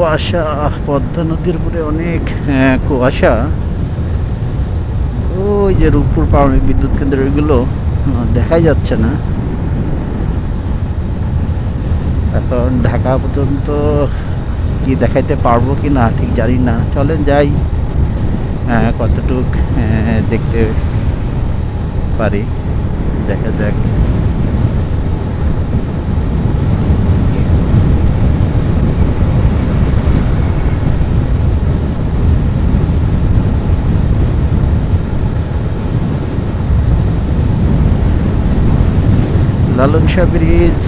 কুয়াশা পদ্মা নদীর উপরে অনেক হ্যাঁ, কুয়াশা। ওই যে রূপপুর পারমাণবিক বিদ্যুৎ কেন্দ্র ওইগুলো দেখাই যাচ্ছে না। এখন ঢাকা পর্যন্ত কি দেখাইতে পারব কি না ঠিক জানি না। চলেন যাই হ্যাঁ কতটুক হ্যাঁ, দেখতে পারি। দেখা যাক। লালন শাহ ব্রিজ,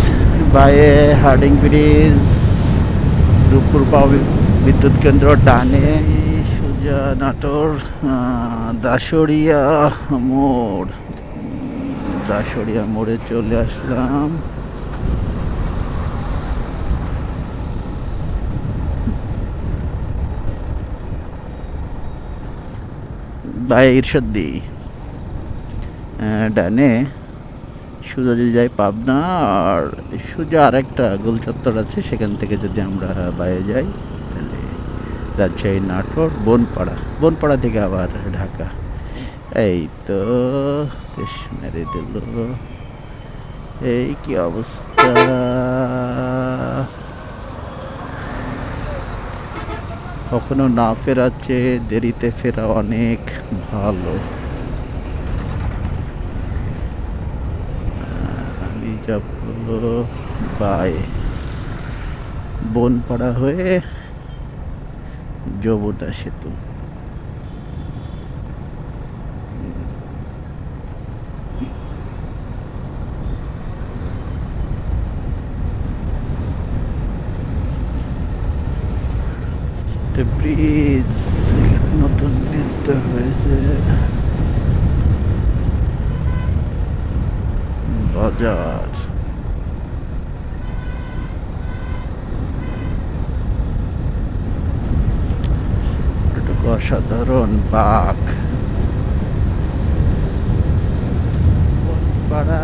বায়ে হার্ডিং ব্রিজ, রূপপুর বিদ্যুৎ কেন্দ্র, ডানে সোজা নাটোর দাসরিয়া মোড়। দাসরিয়া মোড়ে চলে আসলাম। বাই ইরশাদ্দি ডানে সোজা যদি যাই পাবনা আর সোজা আরেকটা গোল চত্বর আছে, সেখান থেকে যদি আমরা বাইরে যাই, তাহলে রাজশাহী নাটোর, বনপাড়া বনপাড়া থেকে আবার ঢাকা। এই তো মেরে দিল। এই কি অবস্থা? কখনো না ফেরাচ্ছে দেরিতে ফেরা অনেক ভালো আমি যাব বাই। বনপাড়া হয়ে যমুনা সেতু। ব্রিজ নতুন ব্রিজটা হয়েছে। বাজার অসাধারণ বাঘ বনপাড়া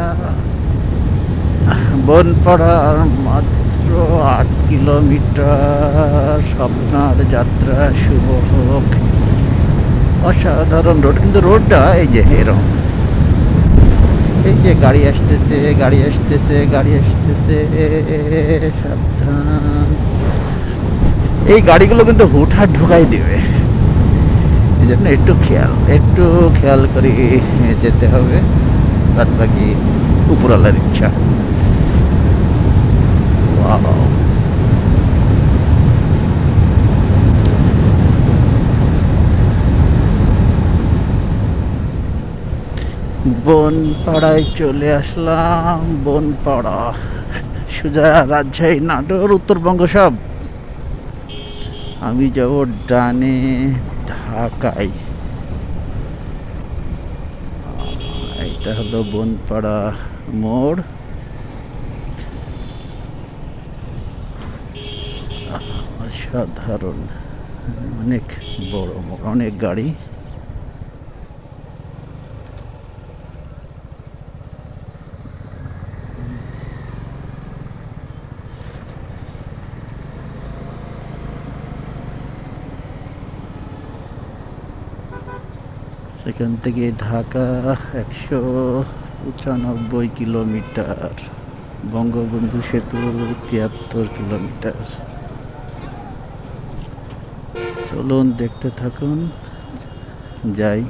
বনপাড়ার মাত্র আট কিলোমিটার স্বপ্নার যাত্রা শুভ হোক অসাধারণ রোড কিন্তু রোডটা এই যে এরকম এই যে গাড়ি আসতেছে গাড়ি আসতেছে গাড়ি আসতেছে। সাবধান। এই গাড়িগুলো কিন্তু হুটহাট ঢুকাই দিবে। এই জন্য একটু খেয়াল একটু খেয়াল করে যেতে হবে। তার বাকি উপরওয়ালার ইচ্ছা। বনপাড়ায় চলে আসলাম বনপাড়া সোজা, রাজশাহী, নাটোর, উত্তরবঙ্গ সব। আমি যাব ডানে, ঢাকায়। এটা হলো বনপাড়া মোড়। অসাধারণ। অনেক বড় মোড়, অনেক গাড়ি। সেখান থেকে ঢাকা একশো পঁচানব্বই কিলোমিটার। বঙ্গবন্ধু সেতু তিয়াত্তর কিলোমিটার। চলুন দেখতে থাকুন, যাই।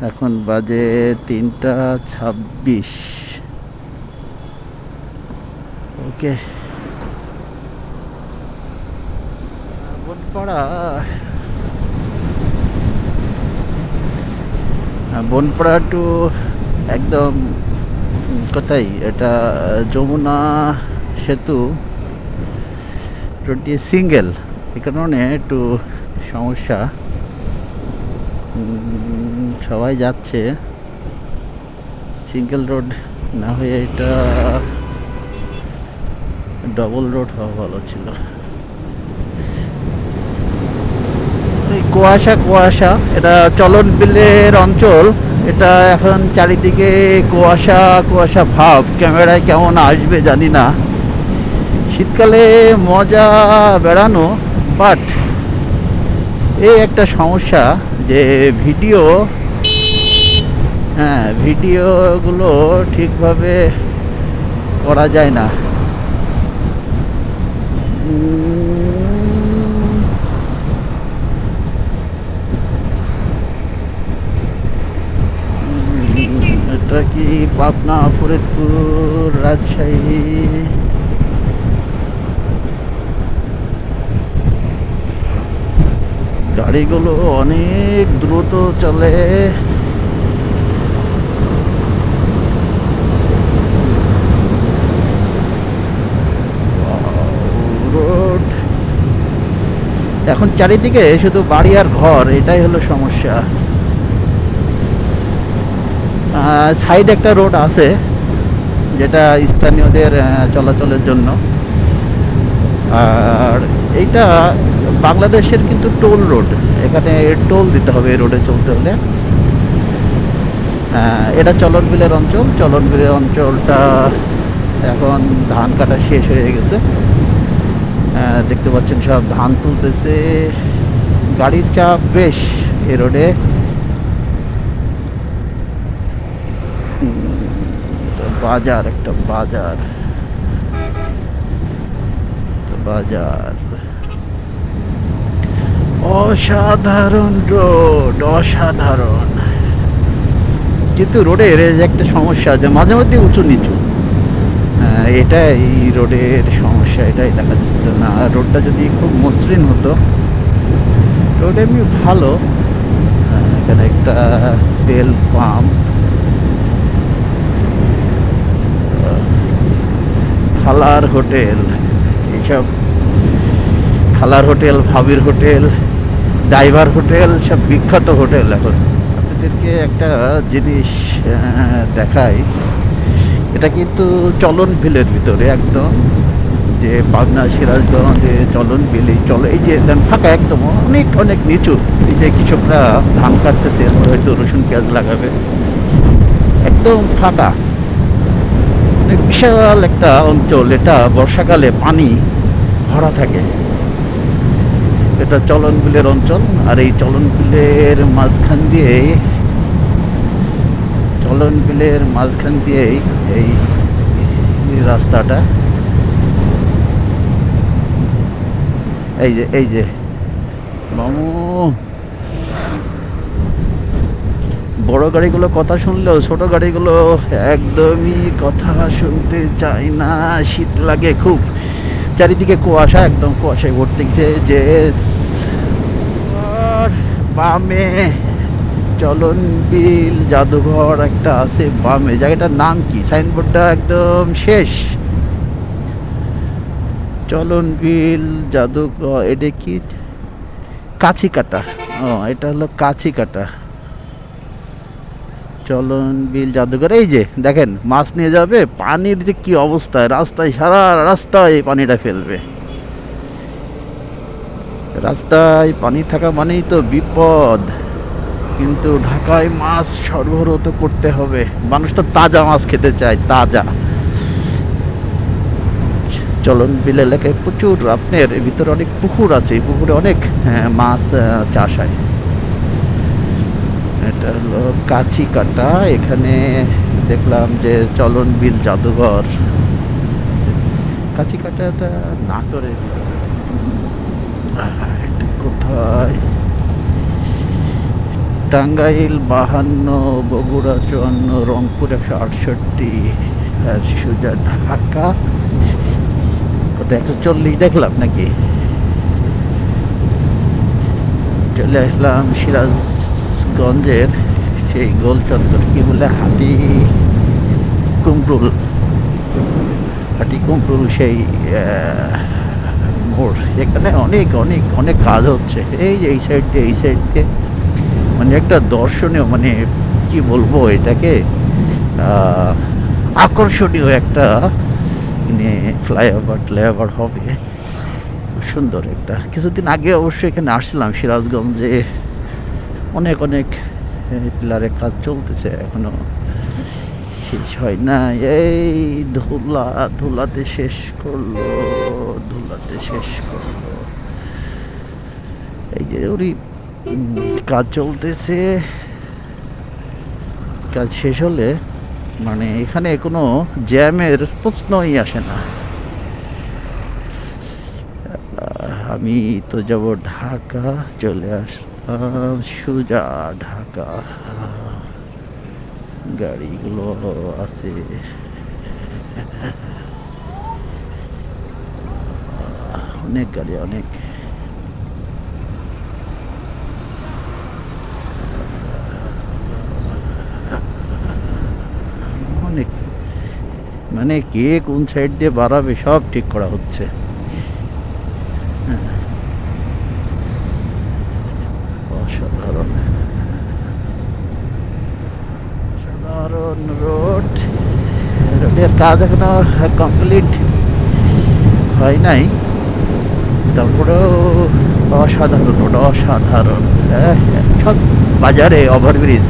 এখন বাজে তিনটা ছাব্বিশ। ওকে। বনপাড়া টু একদম কোথায়? এটা যমুনা সেতু, রোডটি সিঙ্গেল এ কারণে একটু সমস্যা। সবাই যাচ্ছে। সিঙ্গেল রোড না হয়ে এটা ডবল রোড হওয়া ভালো ছিল এই কুয়াশা কুয়াশা, এটা চলন বিলের অঞ্চল। এটা এখন চারিদিকে কুয়াশা কুয়াশা ভাব। ক্যামেরায় কেমন আসবে জানি না। শীতকালে মজা বেড়ানো বাট এই একটা সমস্যা যে ভিডিও হ্যাঁ ভিডিওগুলো ঠিকভাবে করা যায় না। কি পাবনা, ফরিদপুর, রাজশাহী। গাড়িগুলো অনেক দ্রুত চলে। এখন চারিদিকে শুধু বাড়ি আর ঘর, এটাই হলো সমস্যা। সাইড একটা রোড আছে, যেটা স্থানীয়দের চলাচলের জন্য। আর এইটা বাংলাদেশের কিন্তু টোল রোড এখানে টোল দিতে হবে এই রোডে চলতে হলে। এটা চলন বিলের অঞ্চল। চলন বিলের অঞ্চলটা এখন ধান কাটা শেষ হয়ে গেছে। দেখতে পাচ্ছেন সব ধান তুলতেছে। গাড়ির চাপ বেশ এই রোডে হুম, এটা বাজার একটা বাজার। বাজার। অসাধারণ রোড অসাধারণ। কিন্তু রোডের একটা সমস্যা যে মাঝে মধ্যে উঁচু নিচু। আহ, এটা এই রোডের সমস্যা এটাই দেখা যাচ্ছে না। রোডটা যদি খুব মসৃণ হতো রোড এমনি ভালো। আহ, এখানে একটা তেল পাম্প। খালার হোটেল, এইসব খালার হোটেল, ভাবির হোটেল, ড্রাইভার হোটেল, সব বিখ্যাত হোটেল এখন। আপনাদেরকে একটা জিনিস দেখাই। এটা কিন্তু চলন বিলের ভিতরে একদম, যে পাবনা সিরাজগঞ্জ চলন বিল চল, এই যে দেন ফাঁকা একদম, অনেক অনেক নিচু। এই যে কৃষকরা ধান কাটতেছে হয়তো রসুন পেঁয়াজ লাগাবে। একদম ফাঁকা। অনেক বিশাল একটা অঞ্চল, এটা বর্ষাকালে পানি ভরা থাকে। এটা চলন বিলের অঞ্চল আর এই চলন বিলের মাঝখান দিয়ে চলন বিলের মাঝখান দিয়েই এই রাস্তাটা। এই যে এই যে, মামু। বড় গাড়িগুলো কথা শুনলেও ছোট গাড়িগুলো একদমই কথা শুনতে চায় না। শীত লাগে খুব। চারিদিকে কুয়াশা, একদম কুয়াশায় ভর্তি যে বামে চলন বিল, জাদুঘর একটা আছে বামে। জায়গাটার নাম কি? সাইনবোর্ডটা একদম শেষ। চলন বিল, জাদুঘর, এটা কি? কাছি কাটা ও, এটা হলো কাছি কাটা চলন বিল জাদুঘর এই যে দেখেন মাছ নিয়ে যাবে পানির যে কি অবস্থা রাস্তায় সারা রাস্তায় পানিটা ফেলবে। রাস্তায় পানি থাকা মানেই তো বিপদ কিন্তু ঢাকায় মাছ সরবরাহ তো করতে হবে। মানুষ তো তাজা মাছ খেতে চায় তাজা। চলন বিল এলাকায় প্রচুর আপনার ভিতরে অনেক পুকুর আছে এই পুকুরে অনেক হ্যাঁ, মাছ চাষ হয়। এটা হলো কাছি কাটা। এখানে দেখলাম যে চলন বিল জাদুঘর। আছে। কাছি কাটাটা নাটোরে এটা কোথায়? টাঙ্গাইল বাহান্ন, বগুড়া চুয়ান্ন, রংপুর একশো আটষট্টি সোজা ঢাকা। কত একশো চল্লিশ দেখলাম নাকি? চলে আসলাম সিরাজগঞ্জের সেই গোল চত্বর কি বলে, হাতি কুমরুল হাটি কুমরুল সেই মোড়। সেখানে অনেক অনেক অনেক কাজ হচ্ছে। এই যে এই সাইড দিয়ে এই সাইড দিয়ে মানে একটা দর্শনীয় মানে কি বলব এটাকে আকর্ষণীয় একটা মানে ফ্লাইওভার ফ্লাইওভার হবে। সুন্দর একটা। কিছুদিন আগে অবশ্যই এখানে আসছিলাম সিরাজগঞ্জে। অনেক অনেক পিলারের কাজ চলতেছে, এখনও শেষ হয় না। এই ধুলা, ধুলাতে শেষ করল, ধুলাতে শেষ করল। এই যে ওরই কাজ চলতেছে। কাজ শেষ হলে মানে এখানে কোনো জ্যামের প্রশ্নই আসে না। আমি তো যাব ঢাকা, চলে আসলাম। সুজা ঢাকা। গাড়িগুলো আছে। অনেক গাড়ি, অনেক। অনেক। মানে কে কোন সাইড দিয়ে বাড়াবে সব ঠিক করা হচ্ছে হ্যাঁ। অসাধারণ সাধারণ রোড রোডের কাজ এখনও কমপ্লিট হয় নাই। তারপরেও অসাধারণ রোড অসাধারণ। হ্যাঁ, হ্যাঁ, সব বাজারে ওভারব্রিজ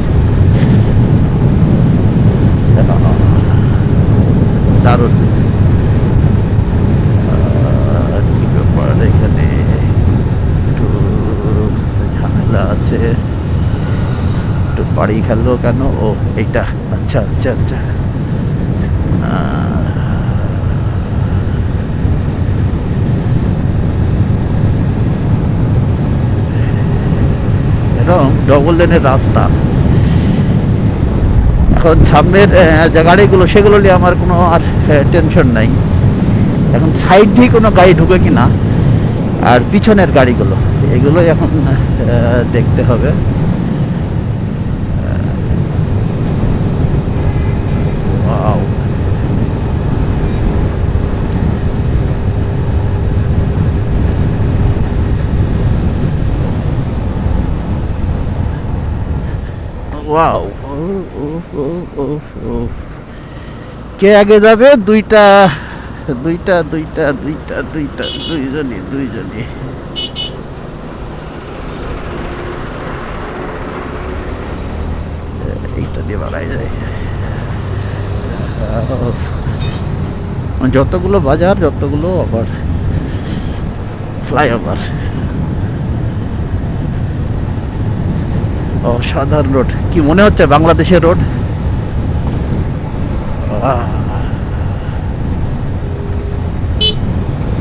দারুণ আহ, কি ব্যাপার এখানে একটু ঝামেলা আছে একটু বাড়ি খেললো কেন? ও, এইটা আচ্ছা আচ্ছা আচ্ছা। এরকম ডবল লেনের রাস্তা। এখন সামনের যে গাড়িগুলো, সেগুলো নিয়ে আমার কোনো আর টেনশন নাই। এখন সাইড দিয়ে কোনো গাড়ি ঢুকে কিনা আর পিছনের গাড়িগুলো, এগুলোই এখন দেখতে হবে। ওয়াও কে আগে যাবে? দুইটা দুইটা দুইটা দুইটা দুইটা, দুইজনই দুইজনই। এইটা দিয়ে বাড়াই যায়। যতগুলো বাজার, যতগুলো আবার ফ্লাইওভার। অসাধারণ রোড। কি মনে হচ্ছে বাংলাদেশের রোড?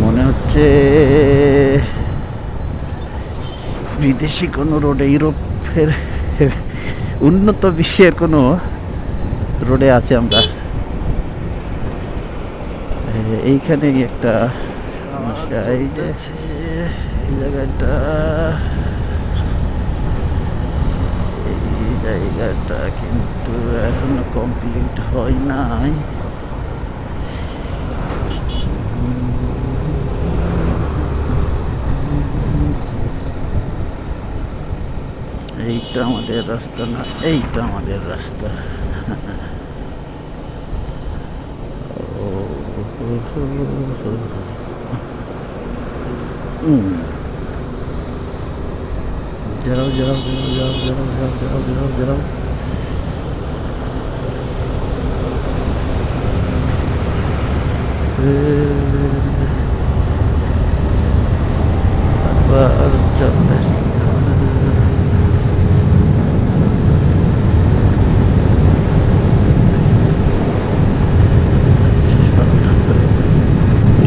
মনে হচ্ছে বিদেশি কোনো রোড ইউরোপের উন্নত বিশ্বের কোনো রোডে আছে আমরা। এইখানে একটা সমস্যা এই যে এই জায়গাটা এই জায়গাটা কিন্তু এখনও কমপ্লিট হয় নাই। এইটা আমাদের রাস্তা না এইটা আমাদের রাস্তা। হুম। যাও যাও যাও যাও যাও যাও যাও যাও যাও আবার চলে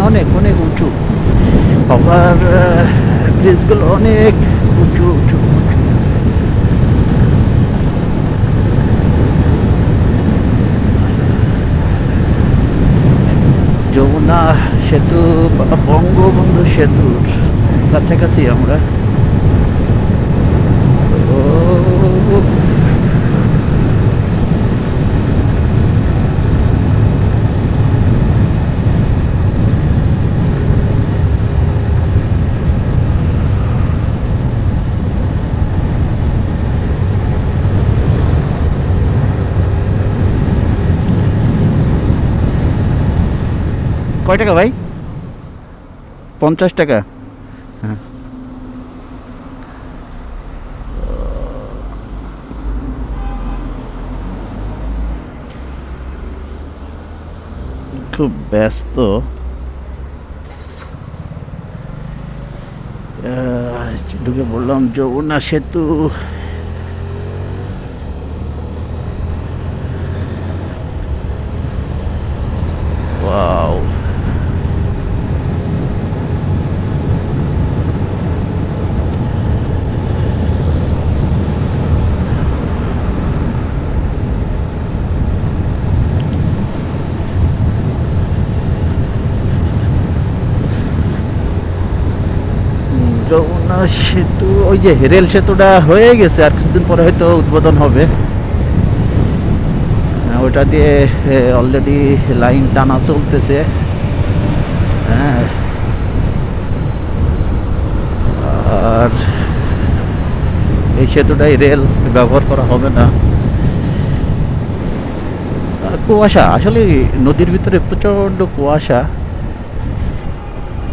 অনেক অনেক উঁচু আবার ব্রিজগুলো অনেক উঁচু উঁচু উঁচু যমুনা সেতু বঙ্গবন্ধু সেতুর কাছাকাছি আমরা। কয় টাকা ভাই? পঞ্চাশ টাকা। হ্যাঁ খুব ব্যস্ত। ঢুকে বললাম যমুনা সেতু ওয়াও যমুনা সেতু ওই যে রেল সেতুটা হয়ে গেছে আর কিছুদিন পরে হয়তো উদ্বোধন হবে। হ্যাঁ, ওটা দিয়ে অলরেডি লাইন টানা চলতেছে। হ্যাঁ। আর এই সেতুটাই রেল ব্যবহার করা হবে না। কুয়াশা আসলে নদীর ভিতরে প্রচণ্ড কুয়াশা।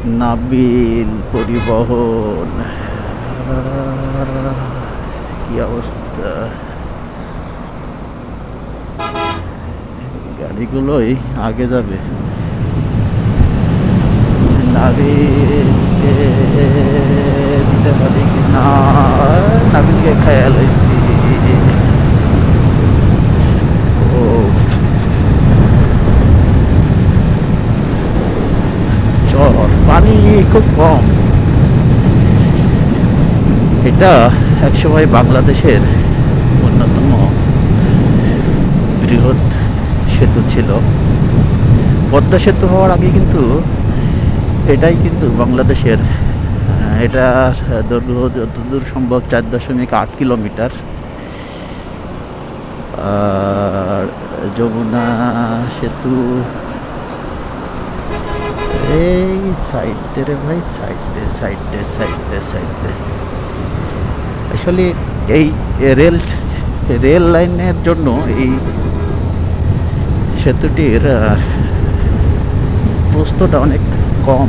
নাবিল পরিবহন। কি অবস্থা? গাড়িগুলোই আগে যাবে। নাবিলকে দিতে পারি কি না? নাবিলকে খেয়াল হয়েছি ও চর পানি খুব কম। এটা একসময় বাংলাদেশের অন্যতম বৃহৎ সেতু ছিল। পদ্মা সেতু হওয়ার আগে কিন্তু এটাই কিন্তু বাংলাদেশের এটা দৈর্ঘ্য যতদূর সম্ভব চার দশমিক আট কিলোমিটার। আর যমুনা সেতু এই সাইড রে ভাই সাইড দে সাইড দে সাইড দে সাইড। দে আসলে এই রেল রেল লাইনের জন্য এই সেতুটির আহ, প্রস্তটা অনেক কম।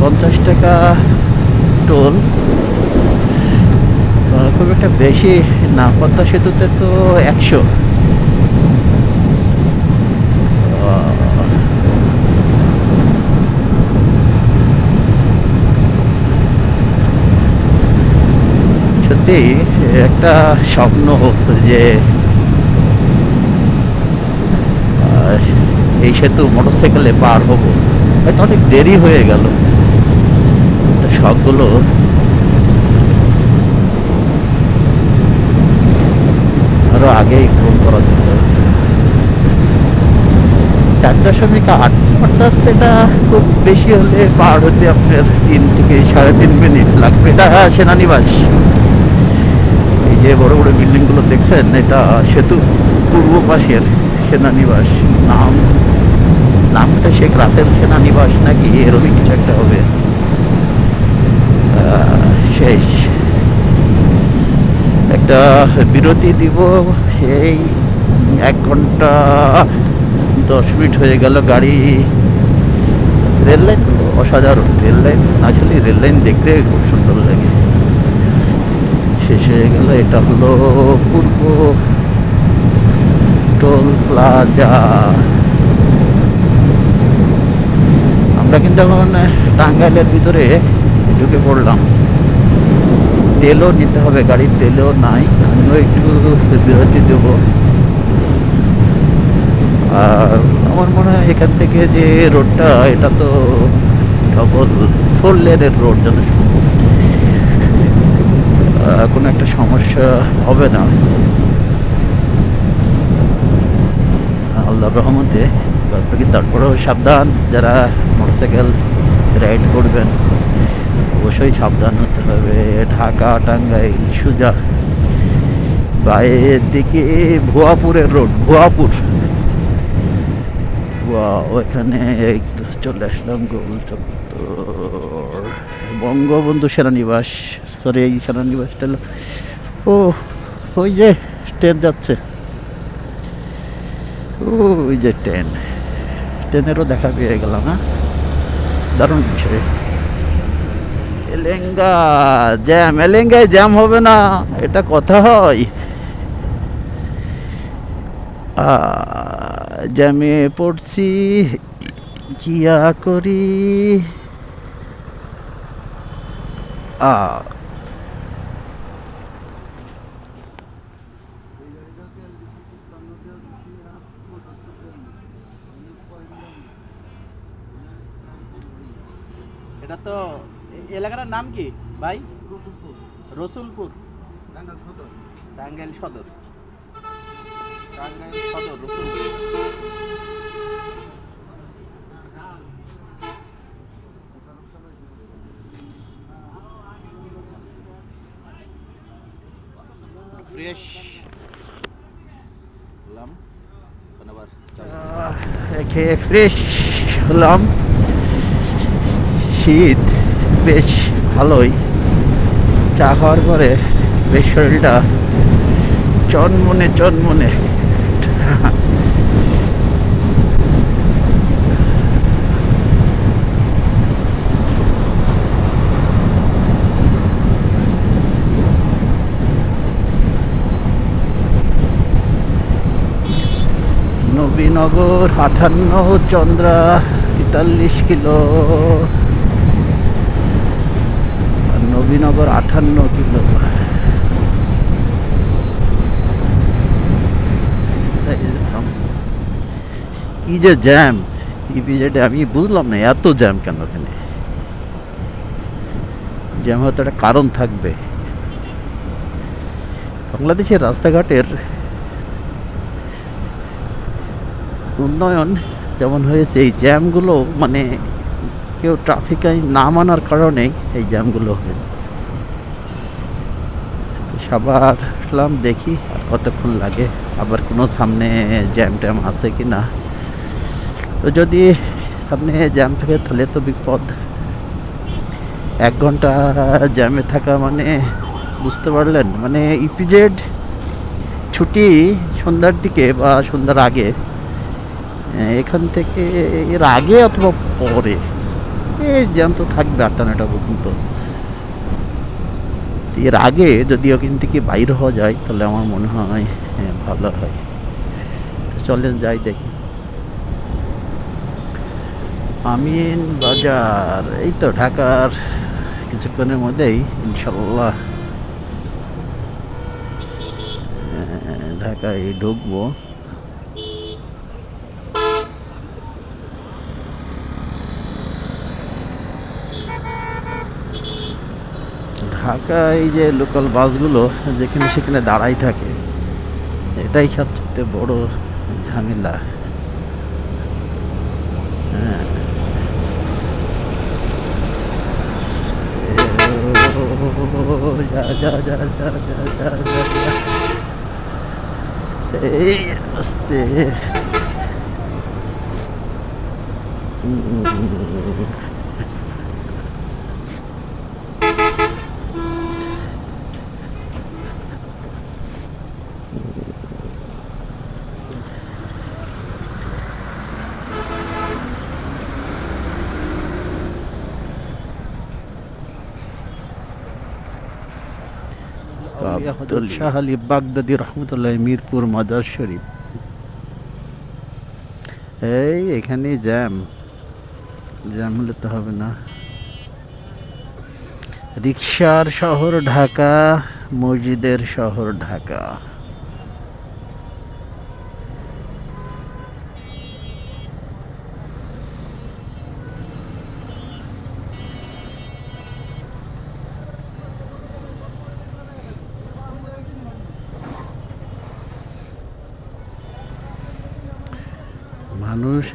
পঞ্চাশ টাকা টোল আহ, খুব বেশি না, পদ্মা সেতুতে তো একশো। সত্যি, একটা স্বপ্ন যে এই সেতু মোটরসাইকেলে পার হব। হয়তো অনেক দেরি হয়ে গেল। শখগুলো আরও আগেই পূরণ করা যেত চার দশমিক আট, অর্থাৎ এটা খুব বেশি হলে পার হতে আপনার তিন থেকে সাড়ে তিন মিনিট লাগবে। এটা সেনানিবাস। এই যে বড় বড় বিল্ডিংগুলো দেখছেন, এটা সেতু পূর্ব পাশের সেনানিবাস। নাম, নামটা শেখ রাসেল সেনানিবাস নাকি? এরকমই কিছু একটা হবে। শেষ। একটা বিরতি দিব। সেই এক ঘণ্টা দশ মিনিট হয়ে গেল গাড়ি। রেল লাইন অসাধারণ। রেল লাইন আসলে রেল লাইন দেখতে খুব সুন্দর লাগে। শেষ হয়ে গেল, এটা হলো পূর্ব টোল প্লাজা। আমরা কিন্তু এখন টাঙ্গাইলের ভিতরে ঢুকে পড়লাম। তেলও নিতে হবে, গাড়ির তেলও নাই, আমিও একটু বিরতি দেবো। আর আমার মনে হয় এখান থেকে যে রোডটা, এটা তো ডবল ফোর লেনের রোড যত কোনো একটা সমস্যা হবে না। আল্লাহ রহমতে তারপরেও সাবধান, যারা মোটরসাইকেল রাইড করবেন। অবশ্যই সাবধান হতে হবে। ঢাকা, টাঙ্গাইল, সুজা। বাইরের দিকে ভুয়াপুরের রোড, ভুয়াপুর। ওইখানে এই তো চলে আসলাম গোল চত্বর। বঙ্গবন্ধু সেনানিবাস সরি এই সেনানিবাসটা ও ওই যে ট্রেন যাচ্ছে। ওই যে ট্রেন। ট্রেনেরও দেখা পেয়ে গেলাম হ্যাঁ? দারুণ বিষয়। এলেঙ্গা জ্যাম এলেঙ্গায় জ্যাম হবে না এটা কথা হয়। জ্যামে পড়ছি কিয়া করি। আ এলাকাটার নাম কি? ভাই? রসুলপুর। টাঙ্গাইল সদর। টাঙ্গাইল সদর, রসুলপুর। ফ্রেশ। হলাম। খেয়ে ফ্রেশ হলাম। শীত। বেশ ভালোই। চা খাওয়ার পরে বেশ শরীরটা চনমনে চনমনে। নবীনগর আঠান্ন চন্দ্রা তেতাল্লিশ কিলো। নবীনগর আঠান্ন কিলো। কি যে জ্যাম ইপিজেডে আমি বুঝলাম না, এত জ্যাম কেন এখানে? জ্যাম হয়তো একটা কারণ থাকবে। বাংলাদেশের রাস্তাঘাটের উন্নয়ন যেমন হয়েছে, এই জ্যামগুলো মানে কেউ ট্রাফিক আইন না মানার কারণেই এই জ্যামগুলো হয়েছে। সাবার আসলাম, দেখি আর কতক্ষণ লাগে। আবার কোনো সামনে জ্যাম ট্যাম আছে কি না? তো যদি সামনে জ্যাম থাকে তাহলে তো বিপদ। এক ঘণ্টা জ্যামে থাকা মানে বুঝতে পারলেন? মানে ইপিজেড ছুটি সন্ধ্যার দিকে বা সন্ধ্যার আগে এখান থেকে এর আগে অথবা পরে? এই জ্যাম তো থাকবে আটটা নটা পর্যন্ত। এর আগে যদি ওখান থেকে বাইর হওয়া যায় তাহলে আমার মনে হয় হ্যাঁ, ভালো হয়। চলেন যাই দেখি। আমিন বাজার এই তো ঢাকার কিছুক্ষণের মধ্যেই ইনশাল্লাহ ঢাকায় ঢুকবো। ঢাকা এই যে লোকাল বাসগুলো যেখানে সেখানে দাঁড়াই থাকে এটাই সবচেয়ে বড় ঝামেলা। এই আব্দুল শাহ আলী বাগদাদি রহমতুল্লাহ মিরপুর মাজার শরীফ। এই, এখানে জ্যাম। জ্যাম হলে তো হবে না। রিক্সার শহর ঢাকা, মসজিদের শহর ঢাকা।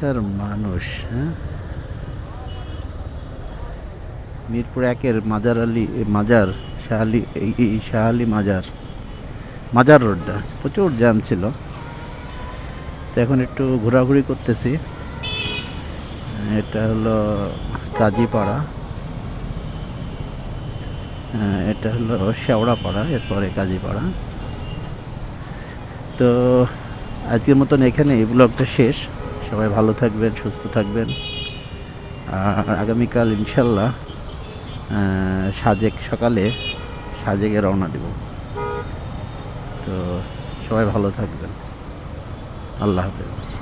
আর মানুষ হ্যাঁ? মিরপুর একের মাজার আলী মাজার শাহ আলী এই শাহ আলী মাজার মাজার রোডটা। প্রচুর জ্যাম ছিল। তো এখন একটু ঘোরাঘুরি করতেছি। এটা হলো কাজীপাড়া। হ্যাঁ, এটা হলো শেওড়াপাড়া এরপরে কাজীপাড়া। তো আজকের মতন এখানে এই ব্লগটা শেষ। সবাই ভালো থাকবেন, সুস্থ থাকবেন। আর আগামীকাল ইনশাল্লাহ সাজেক সকালে সাজেকে রওনা দেব। তো সবাই ভালো থাকবেন। আল্লাহ হাফেজ।